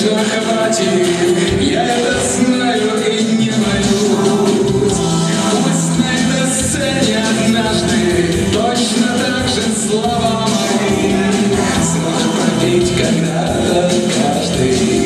точно хватит, я это знаю и не боюсь. Пусть на этой сцене однажды точно так же слова мои смог пробить когда-то каждый.